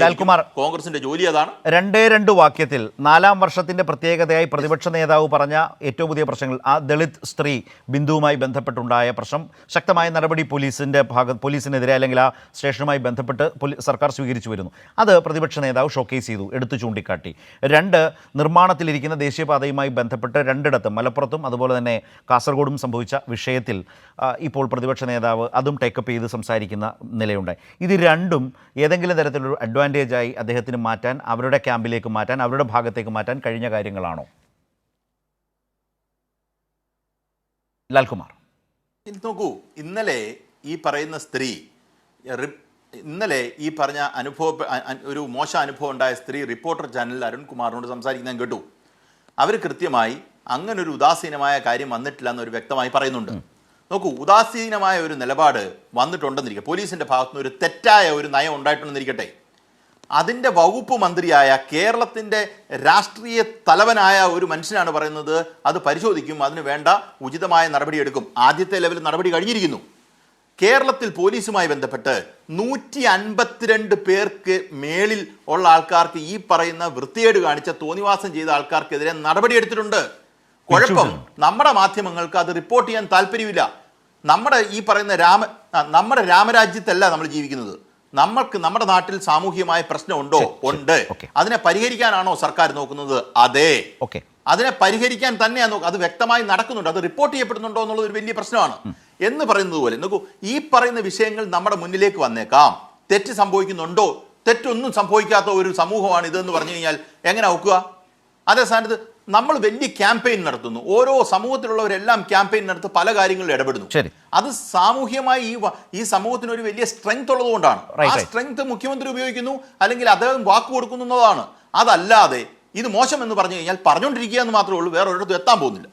ലാൽകുമാർ. കോൺഗ്രസിന്റെ ജോലി അതാണ്. രണ്ടേ രണ്ട് വാക്യത്തിൽ നാലാം വർഷത്തിന്റെ പ്രത്യേകതയായി പ്രതിപക്ഷ നേതാവ് പറഞ്ഞ ഏറ്റവും പുതിയ പ്രശ്നങ്ങൾ ആ ദളിത് സ്ത്രീ ബിന്ദുവുമായി ബന്ധപ്പെട്ടുണ്ടായ പ്രശ്നം. ശക്തമായ നടപടി പോലീസിന്റെ ഭാഗ പോലീസിനെതിരെ അല്ലെങ്കിൽ ആ സ്റ്റേഷനുമായി ബന്ധപ്പെട്ട് സർക്കാർ സ്വീകരിച്ചു വരുന്നു. അത് പ്രതിപക്ഷ നേതാവ് ഷോക്കേസ് ചെയ്തു എടുത്തു ചൂണ്ടിക്കാട്ടി. രണ്ട് നിർമ്മാണത്തിലിരിക്കുന്ന ദേശീയപാതയുമായി ബന്ധപ്പെട്ട് രണ്ടിടത്തും മലപ്പുറത്തും അതുപോലെ തന്നെ കാസർഗോഡും സംഭവിച്ച വിഷയത്തിൽ ഇപ്പോൾ പ്രതിപക്ഷ നേതാവ് അതും ടേക്കപ്പ് ചെയ്ത് സംസാരിക്കുന്ന നിലയുണ്ടായി. ഇത് രണ്ടും ഏതെങ്കിലും തരത്തിലൊരു അഡ്വാന്റേജായി അദ്ദേഹത്തിന് മാറ്റാൻ അവരുടെ ക്യാമ്പിലേക്ക് മാറ്റാൻ അവരുടെ ഭാഗത്തേക്ക് മാറ്റാൻ കഴിഞ്ഞ കാര്യങ്ങളാണോ? ലാൽകുമാർ. നോക്കൂ ഇന്നലെ ഈ പറയുന്ന സ്ത്രീ ഇന്നലെ ഈ പറഞ്ഞ അനുഭവ ഒരു മോശം അനുഭവം ഉണ്ടായ സ്ത്രീ റിപ്പോർട്ടർ ചാനലിൽ അരുൺകുമാറിനോട് സംസാരിക്കുന്ന കേട്ടു. അവർ കൃത്യമായി അങ്ങനെ ഒരു ഉദാസീനമായ കാര്യം വന്നിട്ടില്ല എന്നൊരു വ്യക്തമായി പറയുന്നുണ്ട്. നോക്കൂ ഉദാസീനമായ ഒരു നിലപാട് വന്നിട്ടുണ്ടെന്നിരിക്കെ പോലീസിന്റെ ഭാഗത്തുനിന്ന് ഒരു തെറ്റായ ഒരു നയം ഉണ്ടായിട്ടുണ്ടെന്നിരിക്കട്ടെ. അതിന്റെ വകുപ്പ് മന്ത്രിയായ കേരളത്തിന്റെ രാഷ്ട്രീയ തലവനായ ഒരു മനുഷ്യനാണ് പറയുന്നത് അത് പരിശോധിക്കും അതിന് വേണ്ട ഉചിതമായ നടപടിയെടുക്കും. ആദ്യത്തെ ലെവലിൽ നടപടി കഴിഞ്ഞിരിക്കുന്നു. കേരളത്തിൽ പോലീസുമായി ബന്ധപ്പെട്ട് നൂറ്റി അൻപത്തിരണ്ട് പേർക്ക് മേളിൽ ഉള്ള ആൾക്കാർക്ക് ഈ പറയുന്ന വൃത്തികേട് കാണിച്ച തോന്നിവാസം ചെയ്ത ആൾക്കാർക്കെതിരെ നടപടിയെടുത്തിട്ടുണ്ട്. കുഴപ്പം. നമ്മുടെ മാധ്യമങ്ങൾക്ക് അത് റിപ്പോർട്ട് ചെയ്യാൻ താല്പര്യമില്ല. നമ്മുടെ ഈ പറയുന്ന രാമ നമ്മുടെ രാമരാജ്യത്തല്ല നമ്മൾ ജീവിക്കുന്നത്. നമ്മൾക്ക് നമ്മുടെ നാട്ടിൽ സാമൂഹികമായ പ്രശ്നമുണ്ടോ? ഉണ്ട്. അതിനെ പരിഹരിക്കാനാണോ സർക്കാർ നോക്കുന്നത്? അതെ. ഓക്കെ. അതിനെ പരിഹരിക്കാൻ തന്നെയാണ് അത് വ്യക്തമായി നടക്കുന്നുണ്ട്. അത് റിപ്പോർട്ട് ചെയ്യപ്പെടുന്നുണ്ടോ എന്നുള്ള ഒരു വലിയ പ്രശ്നമാണ്. എന്ന് പറയുന്നത് പോലെ നോക്കൂ ഈ പറയുന്ന വിഷയങ്ങൾ നമ്മുടെ മുന്നിലേക്ക് വന്നേക്കാം. തെറ്റ് സംഭവിക്കുന്നുണ്ടോ? തെറ്റൊന്നും സംഭവിക്കാത്ത ഒരു സമൂഹമാണ് ഇതെന്ന് പറഞ്ഞു കഴിഞ്ഞാൽ എങ്ങനെ ഒക്കുക? അതേ സ്ഥാനത്ത് നമ്മൾ വലിയ ക്യാമ്പയിൻ നടത്തുന്നു. ഓരോ സമൂഹത്തിലുള്ളവരെല്ലാം ക്യാമ്പയിൻ നടത്തി പല കാര്യങ്ങളിൽ ഇടപെടുന്നു. അത് സാമൂഹ്യമായി ഈ ഈ സമൂഹത്തിന് ഒരു വലിയ സ്ട്രെങ്ത് ഉള്ളതുകൊണ്ടാണ്. ആ സ്ട്രെങ്ത് മുഖ്യമന്ത്രി ഉപയോഗിക്കുന്നു അല്ലെങ്കിൽ അദ്ദേഹം വാക്ക് കൊടുക്കുന്നു എന്നതാണ്. അതല്ലാതെ ഇത് മോശം എന്ന് പറഞ്ഞു കഴിഞ്ഞാൽ പറഞ്ഞുകൊണ്ടിരിക്കുക എന്ന് മാത്രമേ ഉള്ളൂ വേറെ ഒരിടത്തും എത്താൻ പോകുന്നില്ല.